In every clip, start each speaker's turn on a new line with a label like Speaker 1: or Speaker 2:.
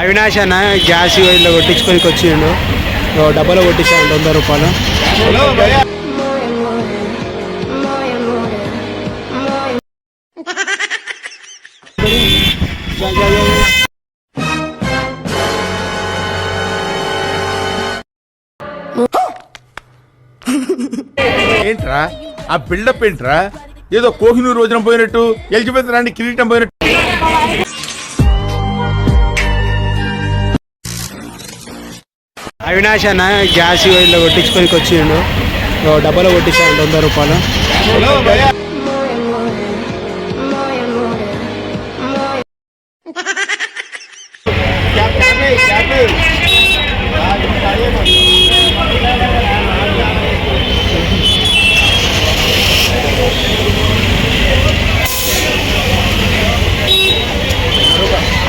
Speaker 1: అవినాష్ అన్న గ్యాస్ ఇలా కొట్టించుకొని వచ్చిండు ఓ డబ్బాలో కొట్టించాడు వంద రూపాయలు.
Speaker 2: ఏంట్రా? ఆ బిల్డప్ ఏంట్రా? ఏదో కోహినూరు రోజున పోయినట్టు ఎలిజబెత్ రాణి కిరీటం పోయినట్టు
Speaker 1: అవినాష్ అన్న గ్యాస్ ఇలా కొట్టించుకొని వచ్చిండు ఓ డబ్బాలో కొట్టించాడు వంద రూపాయలు.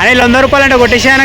Speaker 1: అరే వంద రూపాయలు అంటే కొట్టేసాయన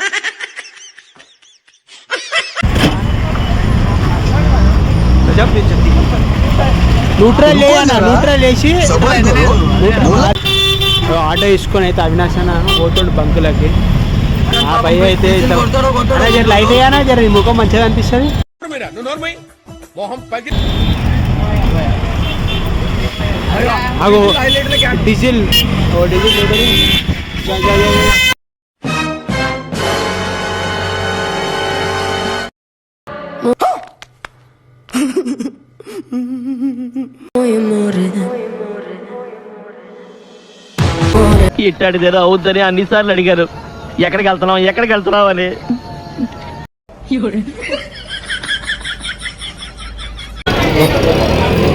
Speaker 1: న్యూట్రల్ లేదన్న న్యూట్రల్ వేసి ఆటో తీసుకొని అయితే అవినాష్ అన్న పోతుండు బంకులకి. ఆ భయ అయితే జర లైట్ అయ్యానా జర ముఖం మంచిగా అనిపిస్తుంది డీజిల్. ఓ డీజిల్
Speaker 3: ఇట్టాడిదేదో అవుద్దని అన్నిసార్లు అడిగారు. ఎక్కడికి వెళ్తున్నాం ఎక్కడికి వెళ్తున్నాం అని.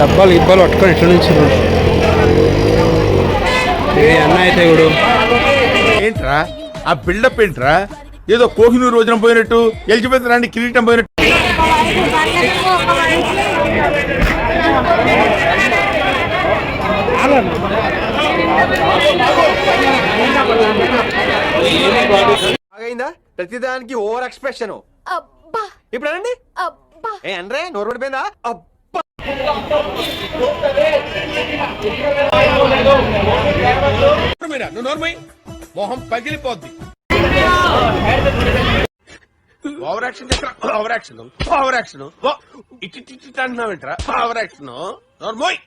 Speaker 1: డబ్బాలు గిబ్బాలు పట్టుకొని ఎట్లా నుంచి ఏ అన్న అయితే ఇప్పుడు
Speaker 2: ఏంట్రా? ఆ బిల్డప్ ఏంట్రా? ఏదో కోహినూరు రోజున పోయినట్టు ఎలిజబెత్ రాణి కిరీటం పోయినట్టు.
Speaker 4: అయిందా ప్రతిదానికి ఓవర్ ఎక్స్ప్రెషన్.
Speaker 5: అబ్బా.
Speaker 4: ఇప్పుడు అనండి.
Speaker 5: అబ్బా.
Speaker 4: ఏ అనరే నోరు పడిపోయిందా అబ్బా.
Speaker 2: మొహం పగిలిపోద్ది. Over action over action over action ఇటు ఇటు ఇటు అంటున్నావేంట్రా? ఓవర్ యాక్షన్ నోర్మోయ్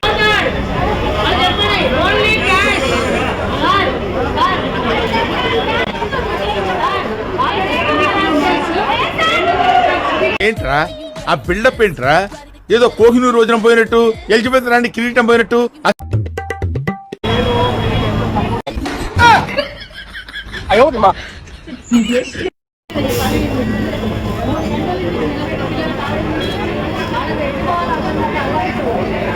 Speaker 2: ఏంట్రా? ఆ బిల్డప్ ఏంట్రా? ఏదో కోహినూరు రోజున పోయినట్టు ఎలిజబెత్ రాణి కిరీటం పోయినట్టు. ఆ- เพราะว่าเ